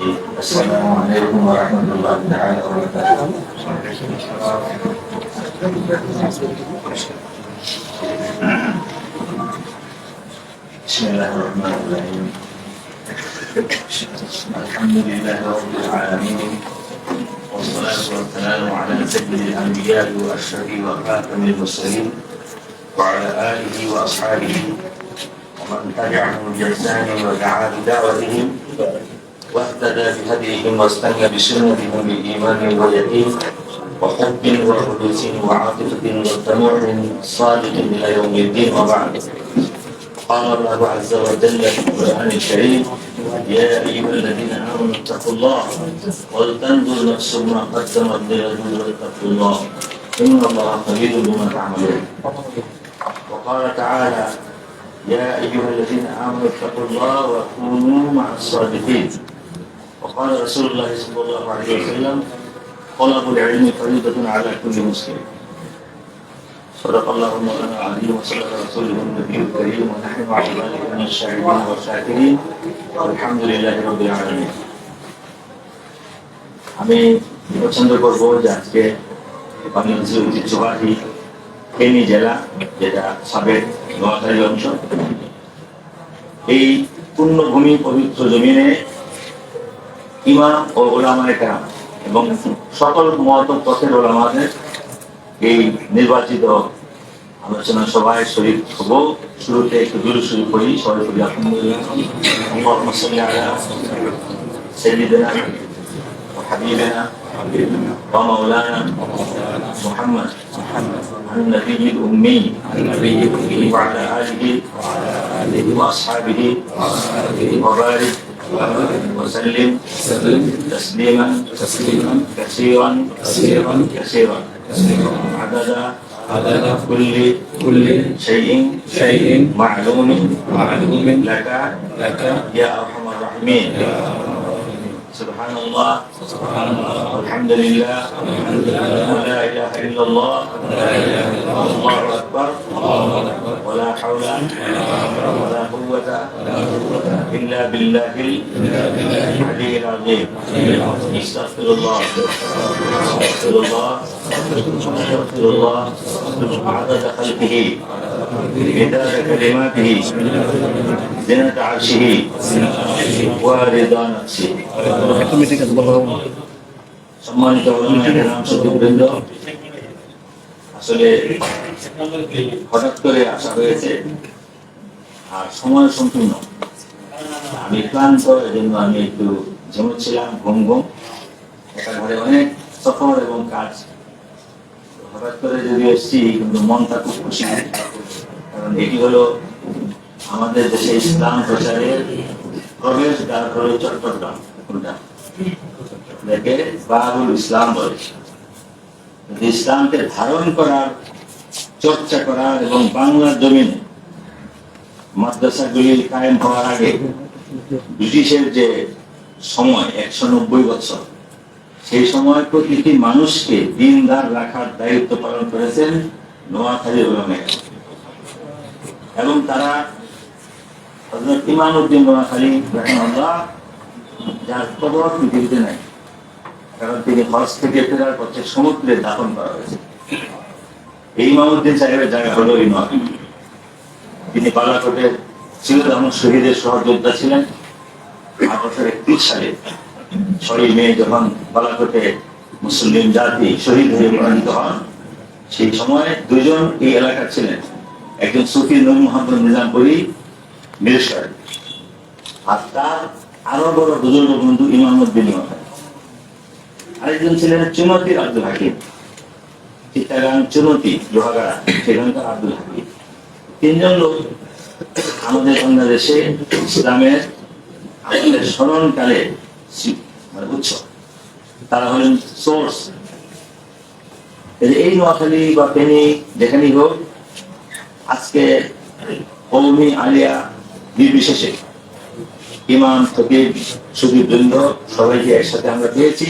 السلام عليكم ورحمة الله تعالى وبركاته. بسم الله الرحمن الرحيم الحمد لله رب العالمين والصلاة والسلام على سيد الأنبياء وأشرف وخاتم المرسلين وعلى آله وأصحابه ومن تبعهم بإحسان ودعا بدعوتهم. واهتدى بهديهم واستنى بسنتهم بإيمان ويقين وحب وخلوص وعاطفة وتنوع صادق إلى يوم الدين وبعد. قال الله عز وجل في القرآن الكريم يا أيها الذين آمنوا اتقوا الله ولتنظر نفس ما قدمت لغد واتقوا الله إن الله خبير بما تعملون. وقال تعالى يا أيها الذين آمنوا اتقوا الله وكونوا مع الصادقين. وقال رسول الله صلى الله عليه وسلم طلب العلم فريضة على كل مسلم صدق الله مولانا العظيم وصدق رسوله النبي الكريم ونحن مع ذلك من الشاهدين والشاكرين والحمد لله رب العالمين আমি পছন্দ করবো যে আজকে বাংলাদেশের ঐতিহ্যবাহী ফেনী জেলা যেটা সাবেক নোয়াখালী অঞ্চল এই পূর্ণভূমি পবিত্র জমিনে ইমাম ও ওলামায় কেরাম এবং সকল মত পথের ওলামাদের এই নির্বাচিত আলোচনা সভায় শরীর হব শুরুতে একটু দূরে শুরু করি সবাই করি আলহামদুলিল্লাহ اللهم صل على سيدنا وحبيبنا ومولانا محمد النبي الأمي وعلى آله وأصحابه وبارك وسلم تسليما تسليما كثيرا كثيرا كثيرا. عدد عدد كل كل شيء شيء معلوم معلوم لك لك. يا أرحم الراحمين. سبحان الله والحمد لله ولا إله إلا الله لا الله أكبر ولا حول ولا قوة إلا بالله العلي العظيم استغفر الله استغفر الله استغفر الله عدد خلقه مداد كلماته زنة عرشه ورضا نفسه সম্মানিত নাম সচিববৃন্দ আসলে হঠাৎ করে আসা হয়েছে আর সময় সম্পূর্ণ আমি ক্লান্ত এজন্য আমি একটু ঝেমুচ্ছিলাম ঘুম ঘুম একা ঘরে অনেক সফর এবং কাজ হঠাৎ করে যদি এসছি, কিন্তু মনটা খুব খুশি কারণ এটি হলো আমাদের দেশে ইসলাম প্রচারের প্রবেশ দ্বার হলো চট্টগ্রাম বাবুল ইসলাম ইসলামকে ধারণ করার, চর্চা করার এবং বাংলার জমিনে মাদ্রাসাগুলি কায়েম হওয়ার আগে ব্রিটিশের যে সময়, একশো নব্বই বছর সেই সময় প্রতিটি মানুষকে দিনদার রাখার দায়িত্ব পালন করেছেন নোয়াখালী ওলামের এবং তারা ইমাম উদ্দিন নোয়াখালী যার কবর পৃথিবীতে নাই, কারণ তিনি হজ থেকে ফেরার পথে সমুদ্রে দাপন করা হয়েছে। এই ইমামউদ্দিন সাহেবের জায়গা হলো এই নোয়াখালী। তিনি বালাকোটে সিলেট আহমদ শহীদের সহযোদ্ধা ছিলেন। আঠারোশো একত্রিশ সালে ছয়ই মে যখন বালাকোটে মুসলিম জাতি শহীদ হয়ে পরাজিত হন, সেই সময় দুজন এই এলাকার ছিলেন। একজন সুফি নূর মোহাম্মদ নিজামপুরি মিরেশ্বর আর তার আরও বড় বুজুর্গ বন্ধু নোয়াখালী আরেকজন ছিলেন চুনতির আব্দুল হাকিম। চিত্তাগাং চুনতি লোহাগাড়া সেখানকার আব্দুল হাকিম। তিনজন লোক আমাদের বাংলাদেশে ইসলামের আমাদের স্মরণকালে মানে উৎস। তারা হলেন সোর্স এই নোয়াখালী বা যেখানেই হোক, আজকে কৌমি আলিয়া নির্বিশেষে ইমাম বৃন্দ সবাইকে একসাথে আমরা পেয়েছি।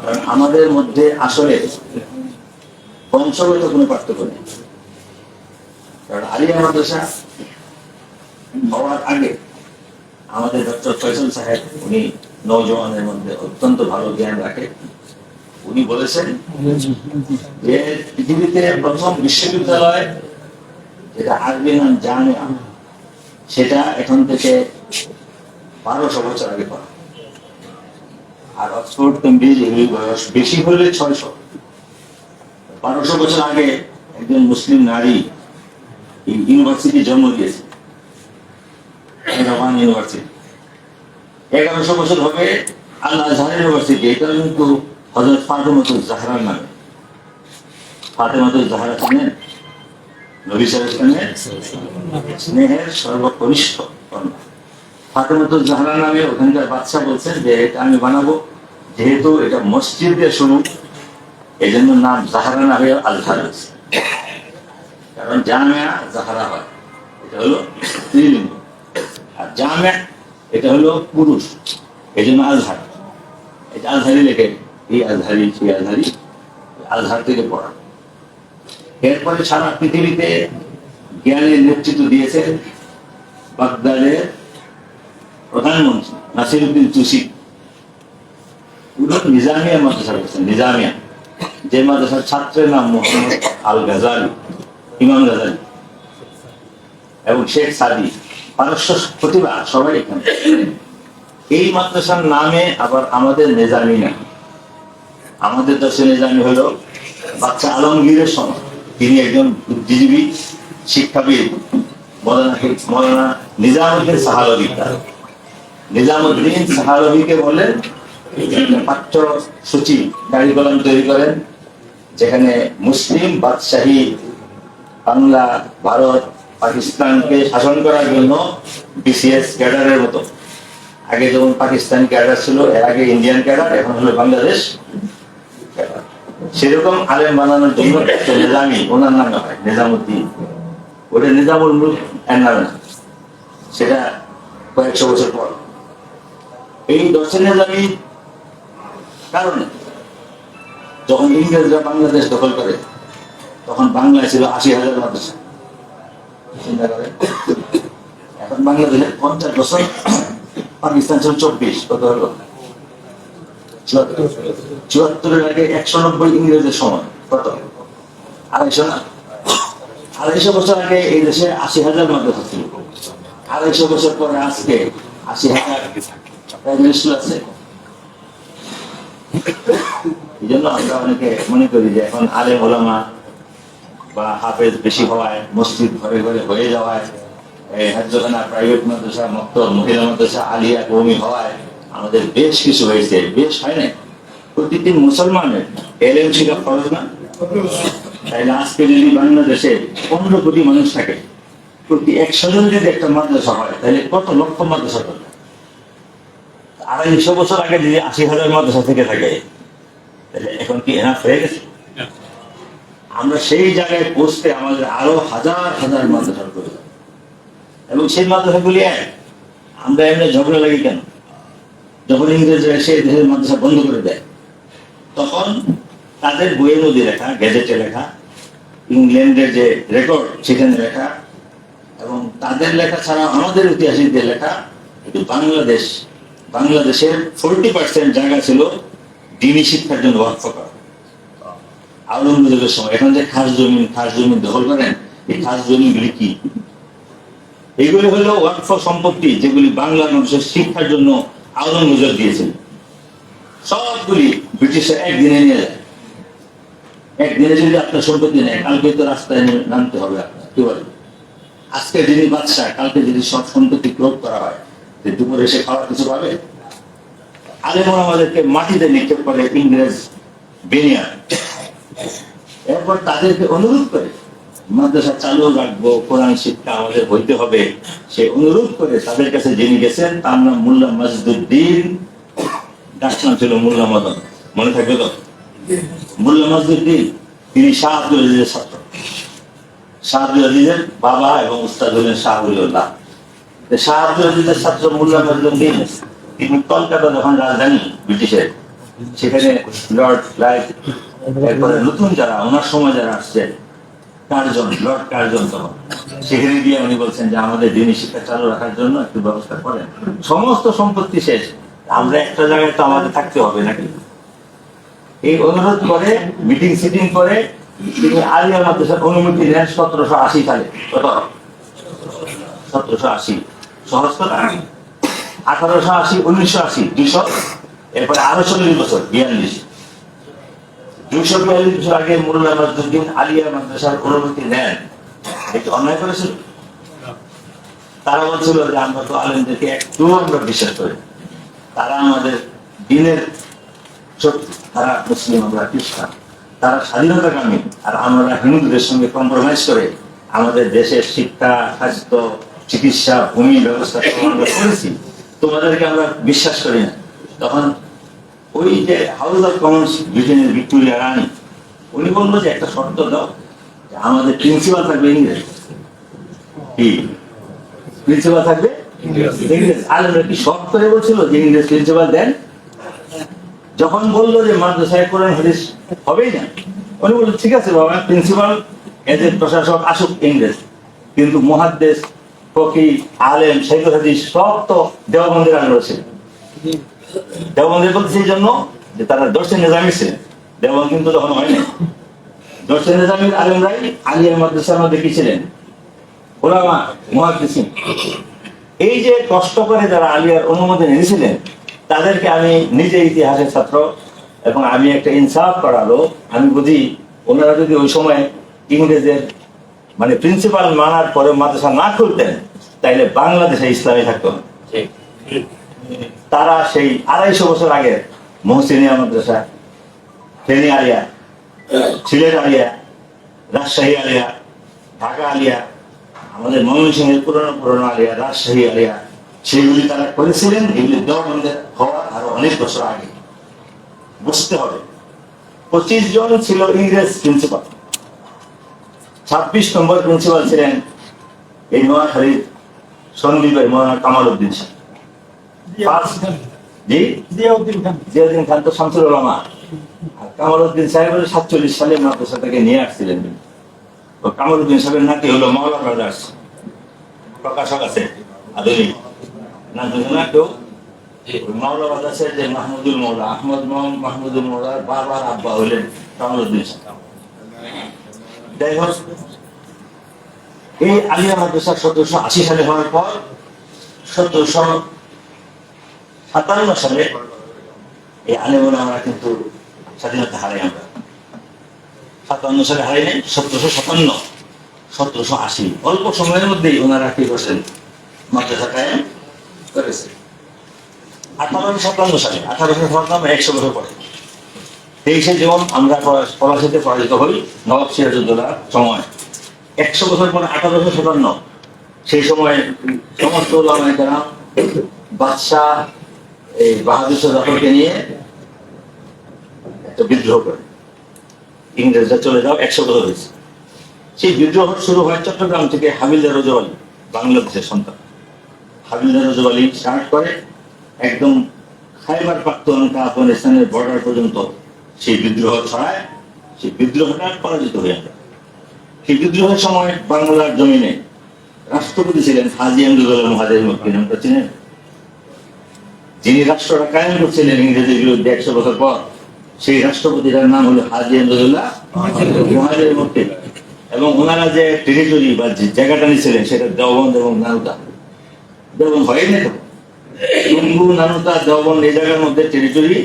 কারণ আমাদের মধ্যে আসলে বংশগত কোনো পার্থক্য নেই। কারণ আলিয়া মাদ্রাসা হওয়ার আগে আমাদের ডক্টর ফয়সল সাহেব, উনি নৌজওয়ানের মধ্যে অত্যন্ত ভালো জ্ঞান রাখে। উনি বলেছেন যে পৃথিবীতে প্রথম বিশ্ববিদ্যালয় যেটা আরবি নাম জামিয়া সেটা এখন থেকে বারোশো বছর আগে করা। আর অক্সফোর্ড, কেমব্রিজ এগুলি বয়স বেশি হলে ছয়শো। বারোশো বছর আগে একজন মুসলিম নারী ইউনিভার্সিটি জন্ম দিয়েছে ইউনিভার্সিটি। এগারোশো বছর হবে আল আজহার ইউনিভার্সিটি এটা কিন্তু হজরত ফাতেমাতুল জাহরার নামে। ফাতেমাতুল জাহরা ছিলেন নবী সালামের স্নেহের সর্বকনিষ্ঠ কন্যা। ফাতেমাতুল নামে ওখানকার বাচ্চা বলছেন যে, এটা আমি বানাবো। যেহেতু এটা মসজিদ শুরু এই জন্য নাম জাহারা না হয়ে আজহার কারণ জামিয়া জাহারা হয়। এটা হলো স্ত্রীলিঙ্গ। আর জামিয়া এটা হলো পুরুষ এই জন্য আজহার এটা আজহারি লেখে এই আজহারি, সেই আজহারি আজহার থেকে পড়া এরপরে সারা পৃথিবীতে জ্ঞানের নেতৃত্ব দিয়েছেন বাগদাদের প্রধানমন্ত্রী নাসিরুদ্দিন তুসি। উনি নিজামিয়া মাদ্রাসা করছেন নিজামিয়া। যে মাদ্রাসার ছাত্রের নাম মোহাম্মদ আল গাজালি ইমাম গাজালি এবং শেখ সাদি। পারস্য প্রতিভা সবাই এখানে। এই মাদ্রাসার নামে আবার আমাদের নিজামি না আমাদের দেশে নিজামি হলো বাচ্চা আলমগীরের সময় তিনি একজন বুদ্ধিজীবী, শিক্ষাবিদ বলেন তৈরি করেন, যেখানে মুসলিম বাদশাহী বাংলা, ভারত পাকিস্তানকে শাসন করার জন্য বিসিএস ক্যাডারের মতো। আগে যেমন পাকিস্তান ক্যাডার ছিল, এর আগে ইন্ডিয়ান ক্যাডার, এখন হলো বাংলাদেশ সেরকম আলেম বানানোর জন্য একটা নিজামি, ওনার নামে হয় নিজামুদ্দিন। ওটা নিজামুল মুলক এর না। সেটা কয়েকশো বছর পর। এই দর্শন নিজামি কারণে যখন ইংরেজরা বাংলাদেশ দখল করে, তখন বাংলায় ছিল আশি হাজার মাদ্রাসা। চিন্তা করেন এখন বাংলাদেশে পঞ্চাশ বছর পাকিস্তান ছিল চব্বিশ, কত চুয়াত্তরের আগে একশো নব্বই ইংরেজের সময়, কত? আড়াইশো না? আড়াইশো বছর আগে এই দেশে আশি হাজার মাদ্রাসা ছিল আড়াইশো বছর পরে আজকে আশি হাজার আছে। এই জন্য আমরা অনেকে মনে করি যে এখন আলেম ওলামা বা হাফেজ বেশি হওয়ায়, মসজিদ ঘরে ঘরে হয়ে যাওয়ায় এই হাজ্যখানা প্রাইভেট মাদ্রাসা মক্ত মহিলা মাদ্রাসা, আলিয়া কৌমি হওয়ায় আমাদের বেশ কিছু হয়েছে, বেশ হয় না প্রতিটি মুসলমানের এলএম শিখা ফরজ না? তাইলে আজকে যদি বাংলাদেশে পনেরো কোটি মানুষ থাকে, প্রতি একশো জন যদি একটা মাদ্রাসা হয়, তাহলে কত লক্ষ মাদ্রাসা করবে আড়াইশো বছর আগে যদি আশি হাজার মাদ্রাসা থেকে থাকে, তাহলে এখন কি এনাফ হয়ে গেছে? আমরা সেই জায়গায় পৌঁছতে আমাদের আরও হাজার হাজার মাদ্রাসার প্রয়োজন। এবং সেই মাদ্রাসাগুলি এক। আমরা এমনি ঝগড়া লাগি কেন? যখন ইংরেজরা এসে দেশের মাদ্রাসা বন্ধ করে দেয়, তখন তাদের বইয়ের মধ্যে লেখা গ্যাজেটে লেখা, ইংল্যান্ডের যে রেকর্ড সেখানে লেখা, এবং তাদের লেখা ছাড়া আমাদের ঐতিহাসিকদের লেখা, কিন্তু বাংলাদেশ, বাংলাদেশের ফোরটি পার্সেন্ট জায়গা ছিল দিনী শিক্ষার জন্য ওয়াকফ করা। আওরঙ্গজেবের সময়। এখন যে খাস জমি খাস জমি দখল করেন, এই খাস জমিগুলি কি? এগুলি হলো ওয়াকফ সম্পত্তি যেগুলি বাংলা মানুষের শিক্ষার জন্য আওরঙ্গজেব দিয়েছিল সবগুলি ব্রিটিশরা একদিনে নিয়ে যায়। একদিনে যদি আপনার সম্পত্তি নেয়, কালকে তো রাস্তায় নেমে নামতে হবে আপনার, কি বলে আজকে যিনি বাদশাহ, কালকে যদি সব সম্পত্তি ক্রোধ করা হয় দুপুরে এসে খাওয়ার কিছু পাবে? আলেমন আমাদেরকে মাটিতে নিক্ষেপ করে ইংরেজ বেনিয়ার এরপর তাদেরকে অনুরোধ করে মাদ্রাসা চালু রাখব, কোরআন শিক্ষা আমাদের হইতে হবে। সে অনুরোধ করে তাদের কাছে যিনি গেছেন, তার নাম মোল্লা মজদুদ্দিন। ডাক নাম ছিল মোল্লা মদন। মনে থাকবে তো? মোল্লা মজদুদ্দিন, তিনি শাহ আব্দুল আজিজের ছাত্র। শাহ আব্দুল আজিজের বাবা এবং উস্তাদ হলেন শাহ উল্লাহ শাহ আব্দুল আজিজের ছাত্র মোল্লা মজদুদ্দিন, তিনি কলকাতা যখন রাজধানী ব্রিটিশের, সেখানে লর্ড ক্লাইভ এরপরে নতুন যারা, ওনার সময় যারা আসছে, কার্জন, লর্ড কার্জন তখন সেখানে গিয়ে উনি বলছেন যে, আমাদের দিনী শিক্ষা চালু রাখার জন্য একটু ব্যবস্থা করেন। সমস্ত সম্পত্তি শেষ। আমরা একটা জায়গায় তো আমাদের থাকতে হবে নাকি? এই অনুরোধ করে মিটিং সিটিং করে, তিনি আলিয়া মাদ্রাসার অনুমতি নেন সতেরোশো আশি সালে। কত? সতেরোশো আশি। সহজ কথা। আঠারোশো আশি, উনিশশো আশি দুইশো এরপরে আরও চল্লিশ বছর, বিয়াল্লিশ। দুইশো বিয়াল্লিশ বছর আগে আলিয়া মাদ্রাসার অনুমতি নেন। অন্যায় করেছিল। তারা বলছিল যে আমরা তো আলেমদেরকে একটু আমরা বিশ্বাস করি। তারা আমাদের দিনের তারা মুসলিম, আমরা খ্রিস্টান। তারা স্বাধীনতাকামী। আর আমরা হিন্দুদের সঙ্গে কম্প্রোমাইজ করে আমাদের দেশের শিক্ষা, স্বাস্থ্য, চিকিৎসা, ভূমি, ব্যবস্থা করেছি। তোমাদেরকে আমরা বিশ্বাস করি না। তখন ওই যে হাউস অফ কমন্স ব্রিটেনের ভিক্টোরিয়া রানী উনি বলল যে একটা শর্ত দাও যে আমাদের প্রিন্সিপাল থাকবে ইংরেজ। কি? প্রিন্সিপাল থাকবে ইংরেজ। আলেমরা কি শর্ট করে বলছিল যে ইংরেজ প্রিন্সিপাল দেন? যখন বলল যে মাদ্রাসায় কোরআন হাদিস হবেই না উনি বলল ঠিক আছে বাবা প্রিন্সিপাল এদের প্রশাসক আসুক ইংরেজ। কিন্তু মহাদ্দেশ ফকি আলেম শাইখুল হাদিস সব তো দেওবন্দের আন্ডার ছিল। দেওবন্দের বলতে সেই জন্য যে তারা দর্শন নিজামি ছিলেন দেওবন্দ কিন্তু তখন হয়নি। দর্শন নিজামির আলেমরাই আলিয়া মাদ্রাসার মধ্যে কি ছিলেন? ওলামা মহাদিসিন এই যে কষ্ট করে যারা আলিয়ার অনুমতি নিয়েছিলেন, তাদেরকে আমি নিজে ইতিহাসের ছাত্র। এবং আমি একটা ইনসাফ করালো আমি বুঝি ওনারা যদি ওই সময় ইংরেজের মানে প্রিন্সিপাল মানার পরে মাদ্রাসা না খুলতেন, তাইলে বাংলাদেশে ইসলামী থাকতো না। তারা সেই আড়াইশো বছর আগে মহসিনিয়া মাদ্রাসা, ফেনী আলিয়া, সিলেট আলিয়া, রাজশাহী আলিয়া, ঢাকা আলিয়া, আমাদের ময়মনসিংহের পুরনো পুরনো আলিয়া, রাজশাহী আলিয়া, সেগুলি তারা করেছিলেন, এগুলি দেওবন্দের হওয়ার আরও অনেক বছর আগে। বুঝতে হবে, পঁচিশ জন ছিল ইংরেজ প্রিন্সিপাল ছাব্বিশ নম্বর প্রিন্সিপাল ছিলেন এই নোয়াখালীর সন্দীপের মৌলানা কামাল উদ্দিন First- জি? জিয়াউদ্দিন খান। জিয়াউদ্দিন খান তো শামসুল ওলামা আর কামাল উদ্দিন সাহেব সাতচল্লিশ সালে মাদ্রাসা থেকে নিয়ে আসছিলেন। তো সাহেবের নাতি হলো মাওলা ব্রাদার্স প্রকাশক আছে আধুনিক। না জানে কেউ মাওলা ব্রাদার্সের যে মাহমুদুল মৌলা আহমদ মাহমুদুল মৌলার বাবার আব্বা হলেন কামাল সাহেব। যাই হোক এই আলিয়া মাদ্রাসা সতেরোশো আশি সালে হওয়ার পর সতেরোশো সাতান্ন সালে এই আলেমরা আমরা কিন্তু স্বাধীনতা হারাই আমরা। সাতান্ন সালে হারাই নাই, সতেরোশো সাতান্ন, সতেরোশো আশি। অল্প সময়ের মধ্যেই ওনারা কি করছেন? মাদ্রাসা কায়েম করেছে। আঠারোশো সাতান্ন সালে, আঠারোশো সাতান্ন একশো বছর পরে। তেইশে যেমন আমরা পলাশিতে পরাজিত হই নবাব সিরাজুদ্দৌলার সময়। একশো বছর পরে আঠারোশো সাতান্ন সেই সময় সমস্ত বাদশাহ এই বাহাদুর জাফরকে নিয়ে একটা বিদ্রোহ করে। ইংরেজরা চলে যাও, একশো বছর হয়েছে। সেই বিদ্রোহ শুরু হয় চট্টগ্রাম থেকে হাবিলদার রজবালি বাংলাদেশের সন্তান। হাবিলদার রজবালি স্টার্ট করে, একদম খাইবার পাখতুনখা আফগানিস্তানের বর্ডার পর্যন্ত সেই বিদ্রোহ ছড়ায়। সেই বিদ্রোহটা পরাজিত হয়ে আমরা সেই বিদ্রোহের সময় বাংলার জমিনে রাষ্ট্রপতি ছিলেন হাজি আহমদুল্লাহ মহাদের মক্কি, নামটা চিনেন? যিনি রাষ্ট্রটা কায়েম করছিলেন ইংরেজের বিরুদ্ধে একশো বছর পর, সেই রাষ্ট্রপতিটার নাম হলো হাজি আহমদুল্লাহ মক্কি এবং ওনারা যে টেরিটরি বা যে জায়গাটা নিয়েছিলেন, সেটা দেওবন্দ এবং নানুতা। দেওবন্দ হয়নি তো। টুঙ্গু নানুতা, দেওবন্দ এই জায়গার মধ্যে টেরিটরি।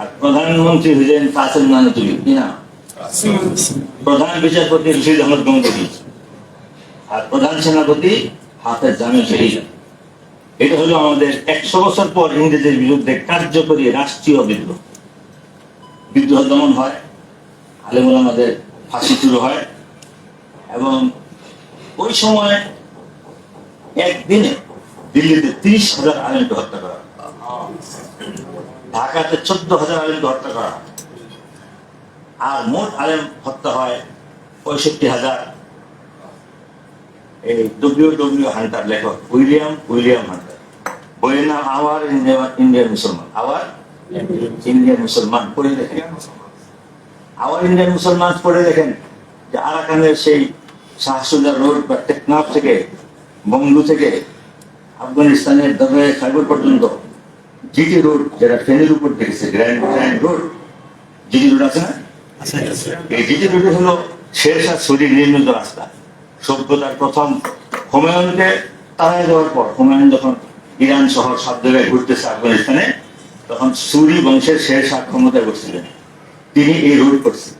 আর প্রধানমন্ত্রী হলেন কাসেম নানুতুলি কি না প্রধান বিচারপতি রশিদ আহমদ গঙ্গোহী আর প্রধান সেনাপতি হাফেজ জামিল শহীদ। এটা হলো আমাদের একশো বছর পর ইংরেজের বিরুদ্ধে কার্যকরী রাষ্ট্রীয় বিদ্রোহ বিদ্রোহ দমন হয়, আলেমুল আমাদের ফাঁসি শুরু হয় এবং ওই সময় একদিনে দিল্লিতে তিরিশ হাজার আলেমকে হত্যা করা। ঢাকাতে চোদ্দ হাজার আলেমকে হত্যা করা। আর মোট আলেম হত্যা হয় পঁয়ষট্টি হাজার এই ডব্লিউ ডব্লিউ হান্টার লেখক উইলিয়াম উইলিয়াম হান্টার। বইয়ের নাম আওয়ার ইন্ডিয়ান মুসলমান। আওয়ার? ইন্ডিয়ান মুসলমান পড়ে দেখেন। আওয়ার ইন্ডিয়ান মুসলমান পড়ে দেখেন যে আরাকানের সেই শাহসুজা রোড বা টেকনাফ থেকে বঙ্গু থেকে আফগানিস্তানের দবে খাইবর পর্যন্ত জিটি রোড যেটা ট্রেনের উপর দেখেছে grand grand road. GT road আছে না? এই জিটি রোডে হলো শেরশাহ সুরির নির্মিত রাস্তা। সভ্যতার প্রথম হুমায়ুনকে তাড়াই দেওয়ার পর, হুমায়ুন যখন ইরান শহর সব জায়গায় ঘুরতেছে আফগানিস্তানে, তখন সুরি বংশের শেরশাহ ক্ষমতায় বসছিলেন। তিনি এই রুট করছেন।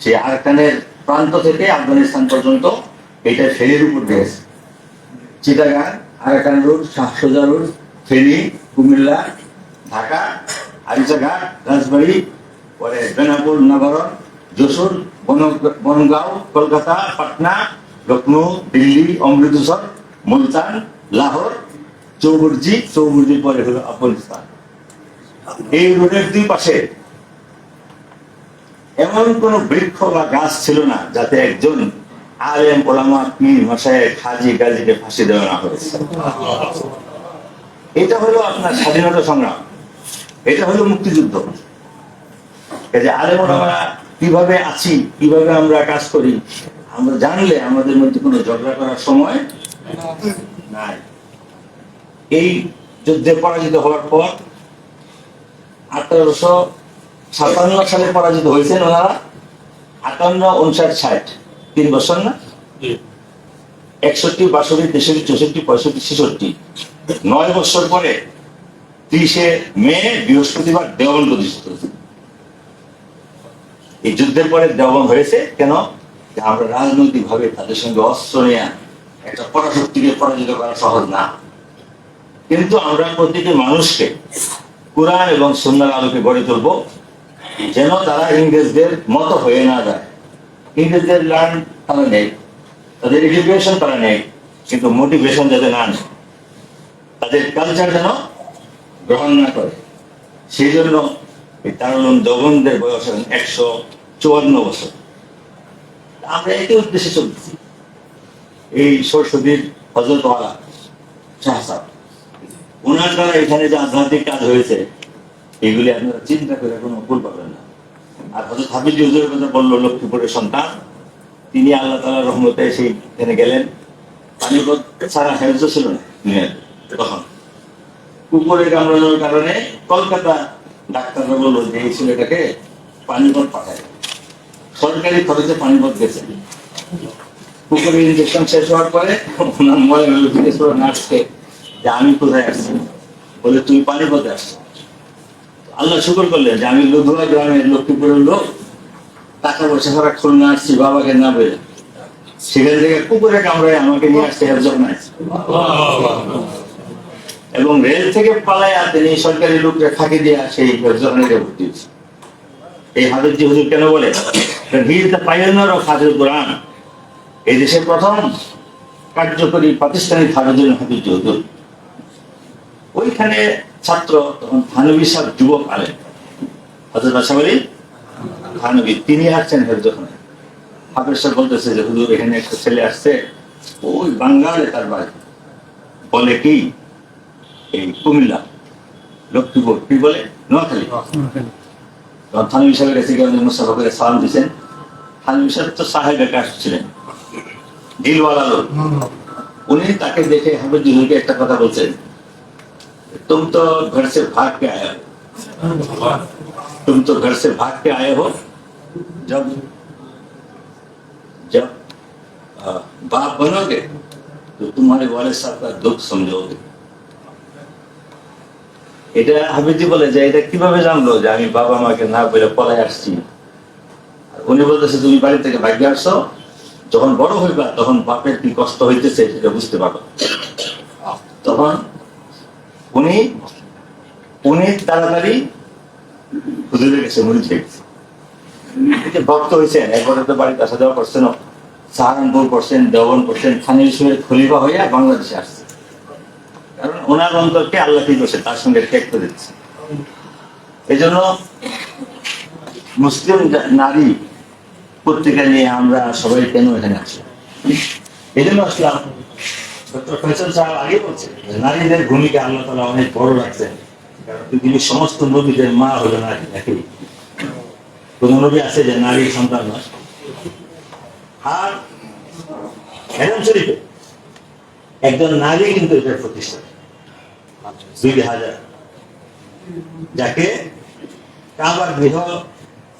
সেই আরাকানের প্রান্ত থেকে আফগানিস্তান পর্যন্ত এটা ফেরির উপর দিয়েছে চিটাগাং, আরাকান রোড শাহসোজা রোড ফেনী, কুমিল্লা, ঢাকা, আরিচাঘাট, রাজবাড়ি, পরে বেনাপুর নগরন যশোর বন- বনগাঁও, কলকাতা, পাটনা লখনৌ দিল্লি, অমৃতসর, মুলতান, লাহোর, চৌবুর্জি চৌবুর্জির পরে হলো আফগানিস্তান। এই রোডের দুই পাশে এমন কোন বৃক্ষ বা গাছ ছিল না যাতে একজন ওলামা, পীর ফাঁসি দেওয়া না হয়েছে। এটা হলো আপনার স্বাধীনতা সংগ্রাম। এটা হলো মুক্তিযুদ্ধ। আলেম, ওলামারা কীভাবে আছি, কীভাবে আমরা কাজ করি আমরা জানলে আমাদের মধ্যে কোনো ঝগড়া করার সময় নাই। এই যুদ্ধে পরাজিত হওয়ার পর আঠারোশো সাতান্ন সালে পরাজিত হয়েছেন ওনারা। আটান্ন উনষাট ষাট। তিন বছর না? একষট্টি বাষট্টি তেষট্টি চৌষট্টি পঁয়ষট্টি ছেষট্টি। নয় বছর পরে ত্রিশে মে বৃহস্পতিবার দেওবন প্রতিষ্ঠিত এই যুদ্ধের পরে দেওবন হয়েছে। কেন? যে আমরা রাজনৈতিক ভাবে তাদের সঙ্গে অস্ত্র নিয়ে একটা পরাশক্তিকে পরাজিত করা সহজ না। কিন্তু আমরা প্রতিটি মানুষকে কোরআন এবং সুন্নার আলোকে গড়ে তুলব যেন তারা ইংরেজদের মতো হয়ে না যায়। ইংরেজদের লার্ন তারা নেই, তাদের এডুকেশন তারা নেই, কিন্তু মোটিভেশন যাতে না নেয় তাদের কালচার যেন গ্রহণ না করে। সেই জন্য তারুণ দগনদের বয়স একশো চুয়ান্ন বছর। আমরা একই উদ্দেশ্যে চলতেছি। এই সরস্বতীর হজরতওয়ালা শাহসাব ওনার দ্বারা এখানে যে আধ্যাত্মিক কাজ হয়েছে, এগুলি আপনারা চিন্তা করে কোনো ভুল পাবেন না। আর হজরত হাফিজ হুজুরের কথা বলল, লক্ষ্মীপুরের সন্তান। তিনি আল্লাহ তালার রহমতে সেইখানে গেলেন। পানিপথ সারা হেলজ ছিল না তখন। কুকুরে কামড়ানোর কারণে কলকাতা ডাক্তাররা বলল যে এই ছেলেটাকে পানিপথ পাঠায়। সরকারি খরচে পানিপথ গেছে কুকুরের ইঞ্জেকশন শেষ হওয়ার পরে ওনার মনে হলো করো নার্সকে যে আমি কোথায় আসছি বলে, তুমি পানিপথে আসছো। আল্লাহ শুকর করলেন যে আমি লুধুয়া গ্রামের লক্ষ্মীপুরের লোক। টাকা পয়সা ছাড়া খুলনা আসছি, বাবাকে না বেড়ে সেখান থেকে কুকুরে কামড়ায় আমাকে নিয়ে আসছে একজন এবং রেল থেকে পালায় তিনি সরকারি লোককে ফাঁকি দিয়ে সেই হেফজখানে ভর্তি হয়েছে। এই হাফিজি হুজুর কেন বলে? এই দেশের প্রথম কার্যকরী হাফিজুল হাফিজ হুজুর। ওইখানে ছাত্র তখন থানবী সাহেব যুবক থানবী, তিনি আসছেন হাফিজ সাহেব বলতেছে যে, হুজুর, এখানে একটা ছেলে আসছে, ওই বাঙ্গালে তার বাড়ি। বলে কি? এই কুমিল্লা, লক্ষ্মীপুর, কি বলে? নোয়াখালী। থানবী সাহেবের কাছে গিয়ে মুস্তাফা করে সালাম দিয়েছেন থানবী সাহেব তো সাহেব একা আসছিলেন দিলওয়ালা লোক উনি তাকে দেখে হাফিজ হুজুরকে একটা কথা বলছেন तुम तो घर से भाग के आए हो तुम तो घर से भाग के आए हो जब जब अ, बाप बनोगे तो तुम्हारे वाले साहब का दुख समझोगे এটা হাবিজি বলে যে এটা কীভাবে জানলো যে আমি বাবা মাকে না বলে পলায় আসছি? উনি বলতেছে, তুমি বাড়ি থেকে ভাগ্যে আসছো। যখন বড় হইবা, তখন বাপের কি কষ্ট হইতেছে সেটা বুঝতে পারবা তখন উনি উনি তাড়াতাড়ি হুজুরের কাছে মুড়ি গেছে। ভক্ত হয়েছেন একবারে তো বাড়িতে আসা যাওয়া করছেন সাহারানপুর করছেন দেওবন করছেন, খানির সুরের খলিফা হইয়া বাংলাদেশে আসছে কারণ ওনার অন্তরকে আল্লাহ কি করছে? তার সঙ্গে ত্যাগ করে দিচ্ছে। এই জন্য মুসলিম নারী পত্রিকা নিয়ে আমরা সবাই কেন এখানে আছি? এই জন্য আসলাম নারীদের ভূমিকা আল্লাহ তালা অনেক বড় রাখছেন। পৃথিবীর সমস্ত নবীদের মা হলো নারী নাকি? কোন নবী আছে যে নারী সন্তান নয়? আর হেরাম শরীফে একজন নারী কিন্তু এটার প্রতিষ্ঠা দুই হাজার। যাকে কাবার গৃহ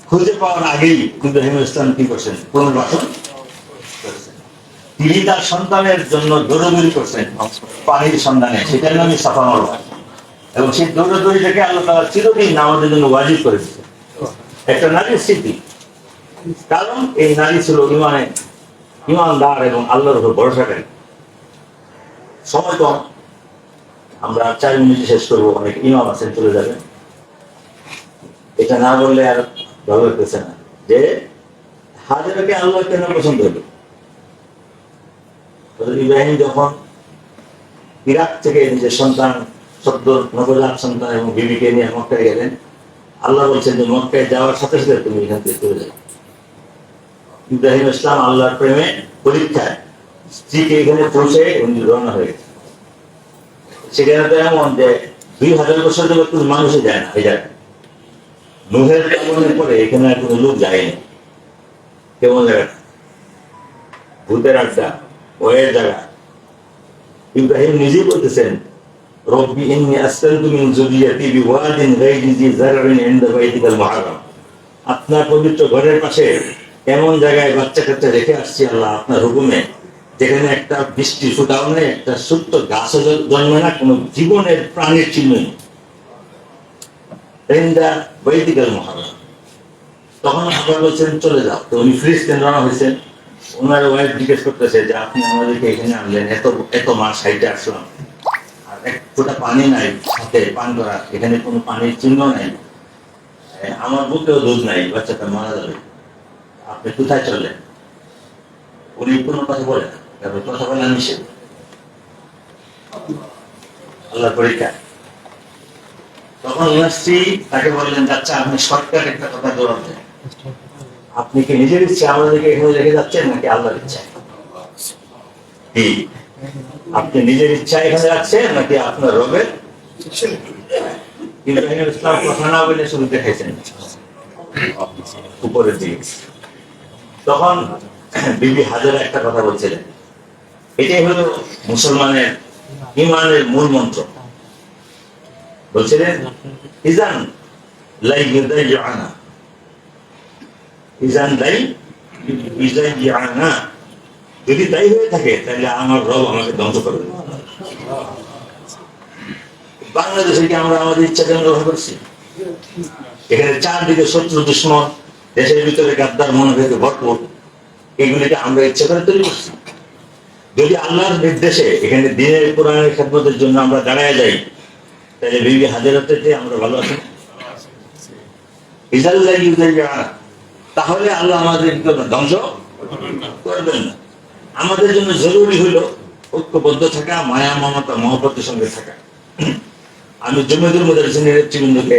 খুঁজে পাওয়ার আগেই ইব্রাহিম ইসলাম কি করছেন? পুনর্বাসন। তিনি তার সন্তানের জন্য দৌড়দৌড়ি করছেন, পানির সন্ধানে। সেটার নামই সাফা মারওয়া। এবং সেই দৌড়দৌড়িটাকে আল্লাহ তাআলা চিরদিন আমাদের জন্য ওয়াজিব করে দিয়েছেন। একটা নারীর স্মৃতি। কারণ এই নারী ছিল ইমানে ইমানদার এবং আল্লাহর উপর ভরসাকারী। সময় কম। আমরা চার মিনিটে শেষ করব, অনেক ইমাম আছেন, চলে যাবেন। এটা না বললে আর ভালো লাগতেছে না। যে হাজারাকে আল্লাহ কেন পছন্দ হলো ইব্রাহিম যখন ইরাক থেকে নিজের সন্তান, সদ্য নবজাত সন্তান এবং বিবিকে নিয়ে মক্কায় গেলেন, আল্লাহ বলছেন যে মক্কায় যাওয়ার সাথে সাথে তুমি এখান থেকে চলে যাও। ইব্রাহিম ইসলাম আল্লাহর প্রেমে পরীক্ষায় স্ত্রীকে এখানে পৌঁছে উনি রওনা হয়ে গেছে সেখানে তো এমন যে দুই হাজার বছর ধরে কোনো মানুষই যায় না জায়গায়। নুহের পরে এখানে কোনো লোক যায়নি কেমন জায়গা? ভূতের আড্ডা, ভয়ের জায়গা। ইব্রাহিম নিজেই বলতেছেন, রব্বি ইন্নি আসকানতু মিন যুররিয়াতি বিওয়াদিন গায়রি জি বাইতিকাল আপনার পবিত্র ঘরের পাশে এমন জায়গায় বাচ্চা কাচ্চা রেখে আসছি আল্লাহ আপনার হুকুমে। যেখানে একটা বৃষ্টি নেই একটা গাছও জ- জন্মে না, কোনো জীবনের প্রাণীর চিহ্ন নেই। বাইতিকাল তখন আবার বলছেন, চলে যাও। তো উনি ফিলিস্তিন রওনা হয়েছেন। ওনার ওয়াইফ জিজ্ঞেস করতেছে যে, আপনি আমাদেরকে এখানে আনলেন, এত এত মাস সাইডে আসলাম। আর এক ফোঁটা পানি নাই, সাথে পান করা, এখানে কোনো পানির চিহ্ন নাই। আমার বুকেও দুধ নাই, বাচ্চাটা মারা যাবে। আপনি কোথায় চললেন উনি কোনো কথা বলে না। কথা বলা নিষেধ। আল্লাহর পরীক্ষা। তখন ওনার স্ত্রী তাকে বললেন আচ্ছা আপনি একটা কথা আপনি কি নিজের ইচ্ছে আমাদেরকে এখানে রেখে যাচ্ছেন নাকি আল্লাহর ইচ্ছা? আপনি নিজের ইচ্ছা এখানে যাচ্ছেন নাকি আপনার রবের? ইব্রাহিম ইসলাম কথা না বলে শুরু দেখাইছেন। উপরের দিকে তখন বিবি হাজার একটা কথা বলছিলেন। এটাই হলো মুসলমানের ইমানের মূল মন্ত্র। বলছিলেন, ইজান লাই ইউদাইয়ানা। ইজান লাই ইউদাইয়ানা। যদি তাই হয়ে থাকে, তাহলে আমার রব আমাকে ধ্বংস করবে বাংলাদেশে কি আমরা আমাদের ইচ্ছা কেন গ্রহণ করছি? এখানে চারদিকে শত্রু, দুশ্মন, দেশের ভিতরে গাদ্দার মনে থেকে ভরপুর, এগুলিকে আমরা ইচ্ছা করে তৈরি করছি। যদি আল্লাহর নির্দেশে এখানে দিনের কোরআনের খেদমতের জন্য আমরা দাঁড়ায় যাই, তাহলে বিবি হাজারাতে আমরা ভালো আছি তাহলে আল্লাহ আমাদের ধ্বংস করবেন না। আমাদের জন্য জরুরি হলো ঐক্যবদ্ধ থাকা, মায়া, মমতা, মহব্বতের সঙ্গে থাকা। আমি জমিদুল মুদারিসিনের নেতৃবৃন্দকে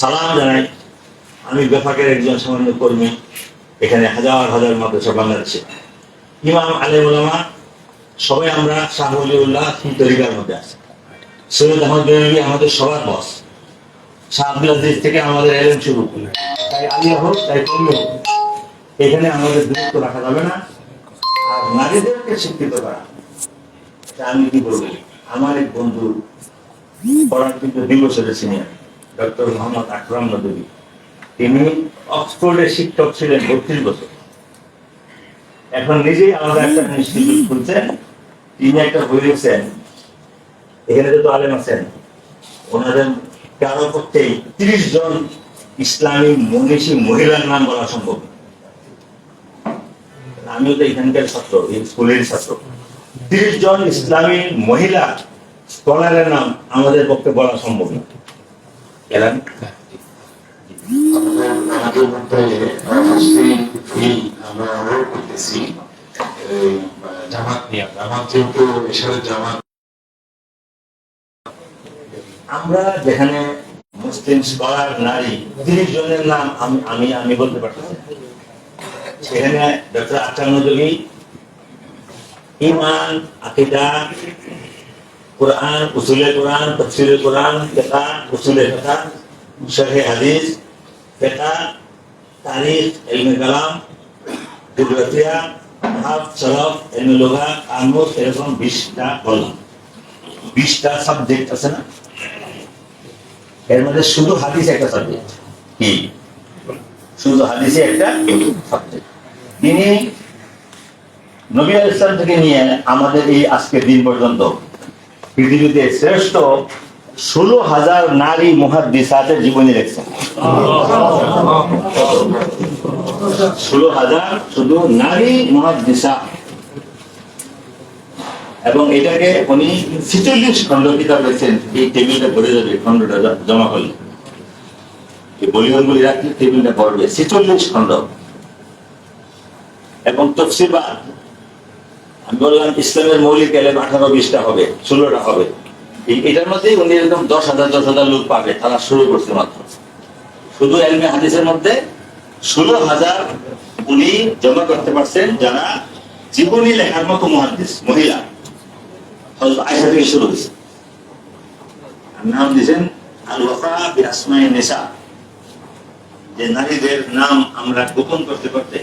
সালাম জানাই। আমি বেফাকের একজন সামান্য কর্মী, এখানে হাজার হাজার মাদ্রাসা বাংলাদেশে। ইমাম আলেম ওলামা সবাই আমরা শাহ উল্লাহ তরিকার মধ্যে আছি। সৈয়দ আহমদ বেরবি আমাদের সবার বস শাহ আজিজ থেকে আমাদের এলেন শুরু। তাই আলিয়া হোক, তাই কর্মী হোক, এখানে আমাদের দূরত্ব রাখা যাবে না। আর নারীদেরকে শিক্ষিত করা। আমি কি বলব? আমার এক বন্ধু পড়ার কিন্তু দুই বছরের সিনিয়র ডক্টর মোহাম্মদ আকরাম নদী। তিনি অক্সফোর্ডের শিক্ষক ছিলেন বত্রিশ বছর। এখন নিজেই আলাদা একটা ইনস্টিটিউট খুলছেন। তিনি একটা বই লিখছেন এখানে যত আলেম আছেন, ওনাদের কারও তিরিশ জন ইসলামী মনীষী মহিলার নাম বলা সম্ভব। আমিও তো এখানকার ছাত্র স্কুলের ছাত্র। জন ইসলামী মহিলা স্কলারের নাম আমাদের পক্ষে বলা সম্ভব না। আমরা অনুরোধ করতেছি। জামাত নিয়ে জামাত যেহেতু এসব জামাত আমরা যেখানে মুসলিম স্কলার নারী, তিরিশ জনের নাম আমি আমি আমি বলতে পারতেছি সেখানে ডক্টর আচার্য যোগী, ইমান, আকিদা, কোরআন উসুলে কোরআন তফসিলে কোরআন, ফেকা উসুলে ফেকা শরহে হাদিস, ফেকা, তারিখ, ইলমে কালাম জিওগ্রাফিয়া হাফ এরকম বিশটা বললাম বিশটা সাবজেক্ট আছে না? এর মধ্যে শুধু হাদিস একটা সাবজেক্ট কি? শুধু হাদিসে একটা সাবজেক্ট তিনি নবী থেকে নিয়ে আমাদের এই আজকের দিন পর্যন্ত পৃথিবীতে শ্রেষ্ঠ ষোলো হাজার নারী মহাদিসাতের জীবনী লেখছেন। ষোলো হাজার শুধু নারী এবং এটাকে উনি ছিচল্লিশ খণ্ড কিতাব এই টেবিলটা ভরে যাবে, খণ্ডটা জমা করলে। এই রাখলে টেবিলটা ভরবে ছিচল্লিশ খণ্ড। এবং আমি বললাম, ইসলামের মৌলিক এলেম আঠারো বিশটা হবে, ষোলোটা হবে। এটার মধ্যে উনি এরকম দশ হাজার দশ হাজার লোক পাবে, তারা শুরু করছে মাত্র। শুধু এলমে হাদিসের মধ্যে ষোলো হাজার উনি জমা করতে পারছেন যারা জীবনী লেখার মতো মহাদিস, মহিলা। আয়েশা থেকে শুরু হয়েছে। নাম দিয়েছেন আল ওয়াফা নিসা। যে নারীদের নাম আমরা গোপন করতে করতে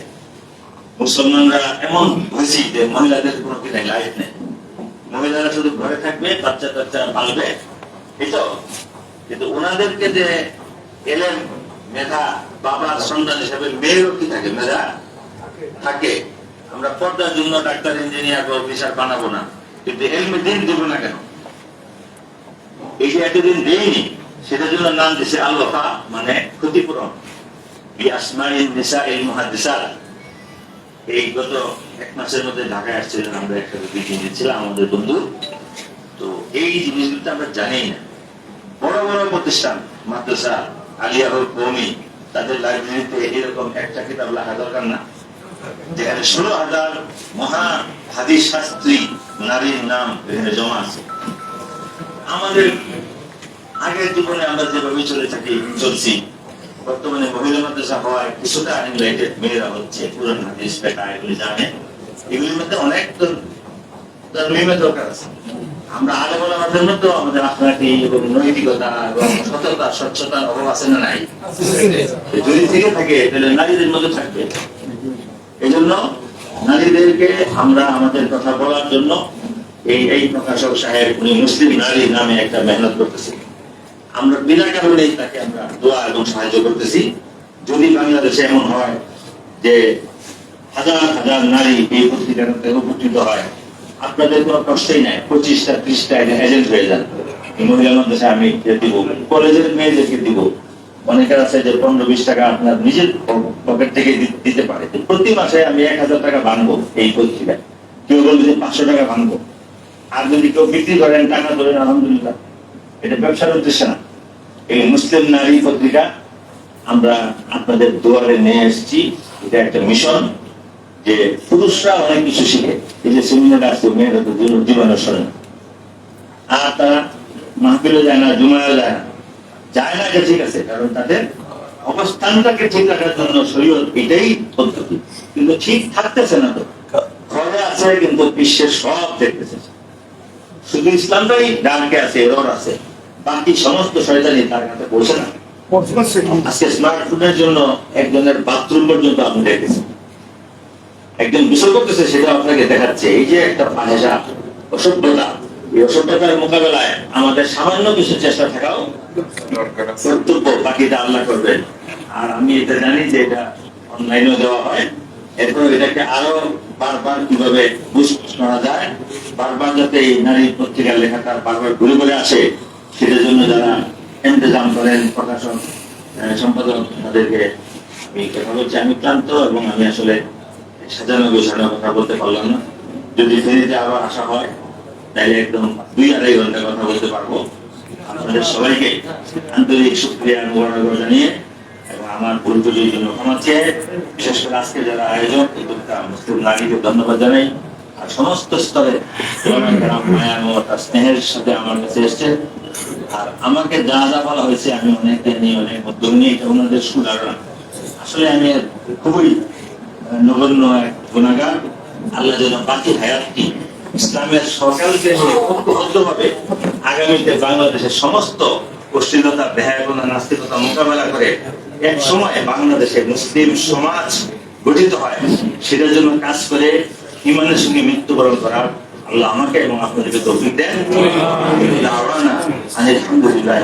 মুসলমানরা এমন হয়েছি যে মহিলাদের কোনো নাই। মহিলারা শুধু ঘরে থাকবে বাচ্চা কাচ্চা পালবে, এই তো। কিন্তু ওনাদেরকে যে এলেন মেধা, বাবার সন্তান হিসেবে মেয়েরও কি থাকে? মেধা থাকে। আমরা পর্দার জন্য ডাক্তার, ইঞ্জিনিয়ার বা অফিসার বানাবো না। কিন্তু এলমে দিন দেবো না কেন? এই এতদিন দেয়নি, সেটার জন্য নাম দিছে আল্লাহা মানে ক্ষতিপূরণ। এই গত এক মাসের মধ্যে ঢাকায় আসছিলেন, আমরা একসাথে মিটিং আমাদের বন্ধু। তো এই জিনিসগুলো আমরা জানি না। বড় বড় প্রতিষ্ঠান, মাদ্রাসা আলিয়া কৌমি তাদের লাইব্রেরিতে এরকম একটা কিতাব লেখা দরকার না। যেখানে ষোলো হাজার মহা হাদিস শাস্ত্রী নারীর নাম এখানে জমা আছে। আমাদের আগের জীবনে আমরা যেভাবে চলে থাকি, চলছি, বর্তমানে মহিলা মাদ্রাসা হওয়ায় কিছুটা ইনভাইটেড মেয়েরা হচ্ছে, পুরান হাদিস পেটা এগুলি জানে। এগুলির মধ্যে অনেক ধর্মীয় দরকার আছে। আমরা আগে বলা আমাদের মধ্যেও আমাদের আপনাকে এবং নৈতিকতা এবং সততা, স্বচ্ছতার অভাব আছে না নাই? যদি থেকে থাকে, তাহলে নারীদের মধ্যে থাকবে। জন্য নারীদেরকে আমরা আমাদের কথা বলার জন্য এই এই প্রকাশক সাহেব, উনি মুসলিম নারী নামে একটা মেহনত করতেছে। আমরা বিনা কারণে তাকে আমরা দোয়া এবং সাহায্য করতেছি। যদি বাংলাদেশে এমন হয় যে হাজার হাজার নারী এই পত্রিকার উপকৃত হয় আপনাদের কোনো কষ্টই নাই। পঁচিশটা, ত্রিশটা এজেন্ট হয়ে যান। মহিলা আমি দিব, কলেজের মেয়েদেরকে দিব। অনেকের আছে যে পনেরো, বিশ টাকা আপনার নিজের পকেট থেকে দিতে পারে। প্রতি মাসে আমি এক হাজার টাকা ভাঙবো এই পত্রিকায় কেউ বলবে যে পাঁচশো টাকা ভাঙবো। আর যদি কেউ বিক্রি করেন, টাকা ধরেন, আলহামদুলিল্লাহ। এটা ব্যবসার উদ্দেশ্য না। এই মুসলিম নারী পত্রিকা আমরা আপনাদের দুয়ারে নিয়ে এসেছি। এটা একটা মিশন যে পুরুষরা অনেক কিছু শিখে। তো জীবন- শোনে আর তারা মাহফিলে যায় না জুমায়ও যায় না। যায় না যে ঠিক আছে কারণ তাদের অবস্থানটাকে ঠিক রাখার জন্য শরীয়ত এটাই পদ্ধতি। কিন্তু ঠিক থাকতেছে না তো। ঘরে আছে কিন্তু বিশ্বের সব দেখতেছে। শুধু ইসলামটাই ডানকে আছে এরর আছে। বাকি সমস্ত শয়তানি তার কাছে পৌঁছে না। আজকে স্মার্টফোনের জন্য একজনের বাথরুম পর্যন্ত আপনি দেখেছেন। একজন গোসল করতেছে সেটা আপনাকে দেখাচ্ছে, এই যে একটা ফাহেসা অসভ্যতা, এই অসভ্যতার মোকাবেলায় আমাদের সামান্য কিছু চেষ্টা থাকাও কর্তব্য, বাকিটা আল্লাহ করবেন আর আমি এটা জানি যে এটা অনলাইনেও দেওয়া হয়। এরপর এটাকে আরও বারবার কীভাবে বুস্ট করা যায়, বারবার যাতে এই নারী পত্রিকার লেখাটা বারবার ঘুরে ঘুরে আসে, সেটার জন্য যারা ইন্তজাম করেন প্রকাশন সম্পাদক, তাদেরকে আমি কথা বলছি আমি ক্লান্ত এবং আমি আসলে সাজানো গোছানো কথা বলতে পারলাম না। যদি ফেরিতে আবার আসা হয়, তাহলে একদম দুই আড়াই ঘণ্টা কথা বলতে পারব। আপনাদের সবাইকে আন্তরিক শুক্রিয়া মোবারক জানিয়ে এবং আমার ত্রুটির জন্য ক্ষমা চেয়ে বিশেষ করে আজকে যারা আয়োজক, উদ্যোক্তা মুসলিম নারীকে ধন্যবাদ জানাই। আর সমস্ত স্তরে স্নেহের সাথে আমার কাছে এসছে। আর আমাকে যা যা বলা হয়েছে, আমি অনেক নিয়ে অনেক উদ্যোগ নিয়ে এটা ওনাদের সুধারণা। আসলে আমি খুবই নগণ্য এক গুণাগার আল্লাহ যেন বাকি হায়াতটি ইসলামের সরকারকে নিয়ে ঐক্যবদ্ধভাবে আগামীতে বাংলাদেশের সমস্ত অশ্লীলতা বেহায়াপনা নাস্তিকতা মোকাবেলা করে এক সময় বাংলাদেশে মুসলিম সমাজ গঠিত হয়। সেটার জন্য কাজ করে ইমানের সঙ্গে মৃত্যুবরণ করার আল্লাহ আমাকে এবং আপনাদেরকে তৌফিক দেন। আলহামদুলিল্লাহ